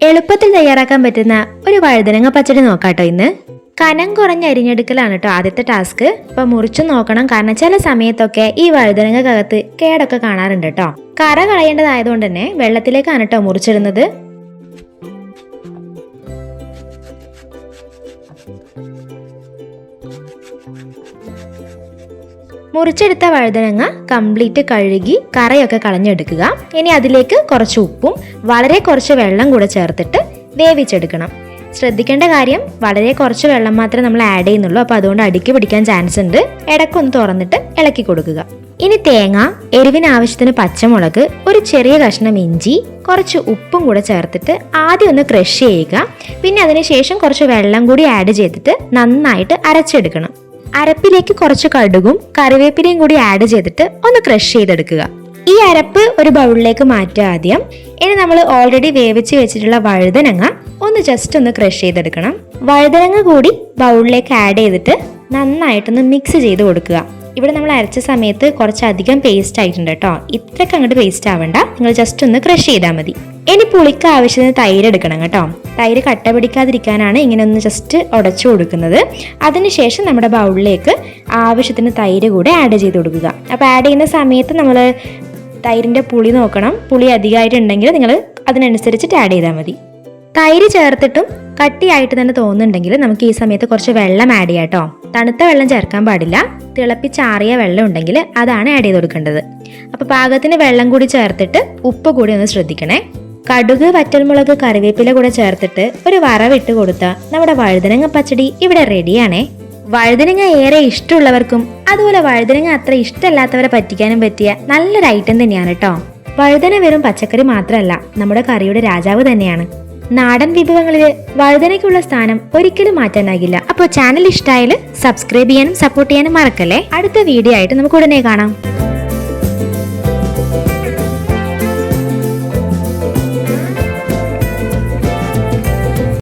എളുപ്പത്തിൽ തയ്യാറാക്കാൻ പറ്റുന്ന ഒരു വഴുതനങ്ങ പച്ചടി നോക്കാട്ടോ ഇന്ന്. കനം കുറഞ്ഞ അരിഞ്ഞെടുക്കലാണ് കേട്ടോ ആദ്യത്തെ ടാസ്ക്. അപ്പൊ മുറിച്ചു നോക്കണം. കാരണം ചില സമയത്തൊക്കെ ഈ വഴുതനങ്ങക്കകത്ത് കേടൊക്കെ കാണാറുണ്ട് കേട്ടോ കറ കളയേണ്ടതായതുകൊണ്ട് തന്നെ വെള്ളത്തിലേക്കാണ് കേട്ടോ മുറിച്ചിടുന്നത്. മുറിച്ചെടുത്ത വഴുതനങ്ങ കംപ്ലീറ്റ് കഴുകി കറയൊക്കെ കളഞ്ഞെടുക്കുക. ഇനി അതിലേക്ക് കുറച്ച് ഉപ്പും വളരെ കുറച്ച് വെള്ളം കൂടെ ചേർത്തിട്ട് വേവിച്ചെടുക്കണം. ശ്രദ്ധിക്കേണ്ട കാര്യം വളരെ കുറച്ച് വെള്ളം മാത്രമേ നമ്മൾ ആഡ് ചെയ്യുന്നുള്ളൂ. അപ്പോൾ അതുകൊണ്ട് അടുക്കി പിടിക്കാൻ ചാൻസ് ഉണ്ട്. ഇടക്കൊന്ന് തുറന്നിട്ട് ഇളക്കി കൊടുക്കുക. ഇനി തേങ്ങ എരിവിന് ആവശ്യത്തിന് പച്ചമുളക് ഒരു ചെറിയ കഷ്ണം ഇഞ്ചി കുറച്ച് ഉപ്പും കൂടെ ചേർത്തിട്ട് ആദ്യം ഒന്ന് ക്രഷ് ചെയ്യുക. പിന്നെ അതിനുശേഷം കുറച്ച് വെള്ളം കൂടി ആഡ് ചെയ്തിട്ട് നന്നായിട്ട് അരച്ചെടുക്കണം. അരപ്പിലേക്ക് കുറച്ച് കടുകും കറിവേപ്പിലയും കൂടി ആഡ് ചെയ്തിട്ട് ഒന്ന് ക്രഷ് ചെയ്തെടുക്കുക. ഈ അരപ്പ് ഒരു ബൗളിലേക്ക് മാറ്റുക ആദ്യം. ഇനി നമ്മൾ ഓൾറെഡി വേവിച്ച് വെച്ചിട്ടുള്ള വഴുതനങ്ങ ഒന്ന് ജസ്റ്റ് ഒന്ന് ക്രഷ് ചെയ്തെടുക്കണം. വഴുതനങ്ങ കൂടി ബൗളിലേക്ക് ആഡ് ചെയ്തിട്ട് നന്നായിട്ടൊന്ന് മിക്സ് ചെയ്ത് കൊടുക്കുക. ഇവിടെ നമ്മൾ അരച്ച സമയത്ത് കുറച്ചധികം പേസ്റ്റ് ആയിട്ടുണ്ട് കേട്ടോ. ഇത്രയ്ക്ക് അങ്ങോട്ട് പേസ്റ്റ് ആവണ്ട. നിങ്ങൾ ജസ്റ്റ് ഒന്ന് ക്രഷ് ചെയ്താൽ മതി. ഇനി പുളിക്ക് ആവശ്യത്തിന് തൈര് എടുക്കണം കേട്ടോ. തൈര് കട്ട പിടിക്കാതിരിക്കാനാണ് ഇങ്ങനെ ഒന്ന് ജസ്റ്റ് ഉടച്ചു കൊടുക്കുന്നത്. അതിനുശേഷം നമ്മുടെ ബൗളിലേക്ക് ആവശ്യത്തിന് തൈര് കൂടെ ആഡ് ചെയ്ത് കൊടുക്കുക. അപ്പോൾ ആഡ് ചെയ്യുന്ന സമയത്ത് നമ്മൾ തൈരിന്റെ പുളി നോക്കണം. പുളി അധികമായിട്ടുണ്ടെങ്കിൽ നിങ്ങൾ അതിനനുസരിച്ചിട്ട് ആഡ് ചെയ്താൽ മതി. തൈര് ചേർത്തിട്ടും കട്ടിയായിട്ട് തന്നെ തോന്നുന്നുണ്ടെങ്കിൽ നമുക്ക് ഈ സമയത്ത് കുറച്ച് വെള്ളം ആഡ് ചെയ്യാം കേട്ടോ. തണുത്ത വെള്ളം ചേർക്കാൻ പാടില്ല. തിളപ്പിച്ചാറിയ വെള്ളം ഉണ്ടെങ്കിൽ അതാണ് ആഡ് ചെയ്ത് കൊടുക്കേണ്ടത്. അപ്പോൾ പാകത്തിന് വെള്ളം കൂടി ചേർത്തിട്ട് ഉപ്പ് കൂടി ഒന്ന് ശ്രദ്ധിക്കണേ. കടുക് വറ്റൽമുളക് കറിവേപ്പില കൂടെ ചേർത്തിട്ട് ഒരു വറവിട്ട് കൊടുത്താൽ നമ്മുടെ വഴുതനങ്ങ പച്ചടി ഇവിടെ റെഡിയാണേ. വഴുതനങ്ങ ഏറെ ഇഷ്ടമുള്ളവർക്കും അതുപോലെ വഴുതനങ്ങ അത്ര ഇഷ്ടമല്ലാത്തവരെ പറ്റിക്കാനും പറ്റിയ നല്ലൊരു ഐറ്റം തന്നെയാണ് കേട്ടോ വഴുതന വെറും പച്ചക്കറി മാത്രമല്ല നമ്മുടെ കറിയുടെ രാജാവ് തന്നെയാണ്. നാടൻ വിഭവങ്ങളിൽ വഴുതനയ്ക്കുള്ള സ്ഥാനം ഒരിക്കലും മാറ്റാനാകില്ല. അപ്പോൾ ചാനൽ ഇഷ്ടമായാൽ സബ്സ്ക്രൈബ് ചെയ്യാനും സപ്പോർട്ട് ചെയ്യാനും മറക്കല്ലേ? അടുത്ത വീഡിയോ ആയിട്ട് നമുക്ക് ഉടനെ കാണാം.